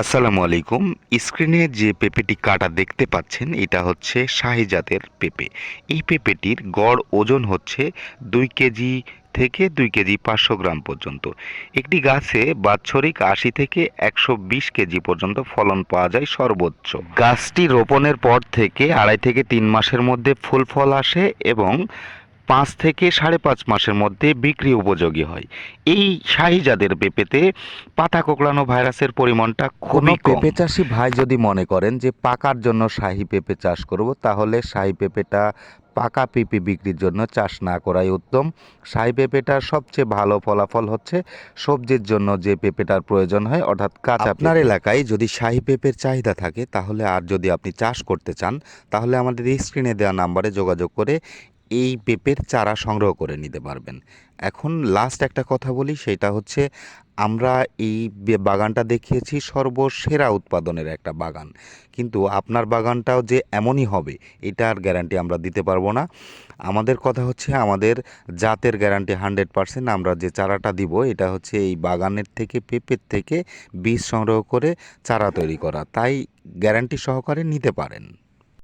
আসসালামু আলাইকুম। স্ক্রিনে যে পেঁপেটি কাটা দেখতে পাচ্ছেন, এটা হচ্ছে শাহি জাতের পেঁপে। এই পেঁপেটির গড় ওজন হচ্ছে দুই কেজি থেকে দুই কেজি পাঁচশো গ্রাম পর্যন্ত। একটি গাছে বাৎসরিক আশি থেকে একশো বিশ কেজি পর্যন্ত ফলন পাওয়া যায় সর্বোচ্চ। গাছটি রোপণের পর থেকে আড়াই থেকে তিন মাসের মধ্যে ফুল ফল আসে এবং পাঁচ থেকে সাড়ে পাঁচ মাসের মধ্যে বিক্রি উপযোগী হয়। এই শাহি জাতের পেঁপেতে পাতা কোঁকড়ানো ভাইরাসের পরিমাণটা খুবই পেঁপে চাষি ভাই যদি মনে করেন যে পাকার জন্য শাহি পেঁপে চাষ করব তাহলে শাহি পেঁপেটা পাকা পেঁপে বিক্রির জন্য চাষ না করাই উত্তম। শাহি পেঁপেটার সবচেয়ে ভালো ফলাফল হচ্ছে সবজির জন্য যে পেঁপেটার প্রয়োজন হয় অর্থাৎ কাঁচা আপনার এলাকায় যদি শাহি পেঁপের চাহিদা থাকে তাহলে আর যদি আপনি চাষ করতে চান তাহলে আমাদের স্ক্রিনে দেওয়া নাম্বারে যোগাযোগ করে এই পেঁপের চারা সংগ্রহ করে নিতে পারবেন। এখন লাস্ট একটা কথা বলি, সেটা হচ্ছে আমরা এই বাগানটা দেখিয়েছি সর্বসেরা উৎপাদনের একটা বাগান। কিন্তু আপনার বাগানটাও যে এমনই হবে, এটার গ্যারান্টি আমরা দিতে পারব না। আমাদের কথা হচ্ছে আমাদের জাতের গ্যারান্টি হান্ড্রেড পার্সেন্ট আমরা যে চারাটা দিব, এটা হচ্ছে এই বাগানের থেকে, পেঁপের থেকে বীজ সংগ্রহ করে চারা তৈরি করা। তাই গ্যারান্টি সহকারে নিতে পারেন।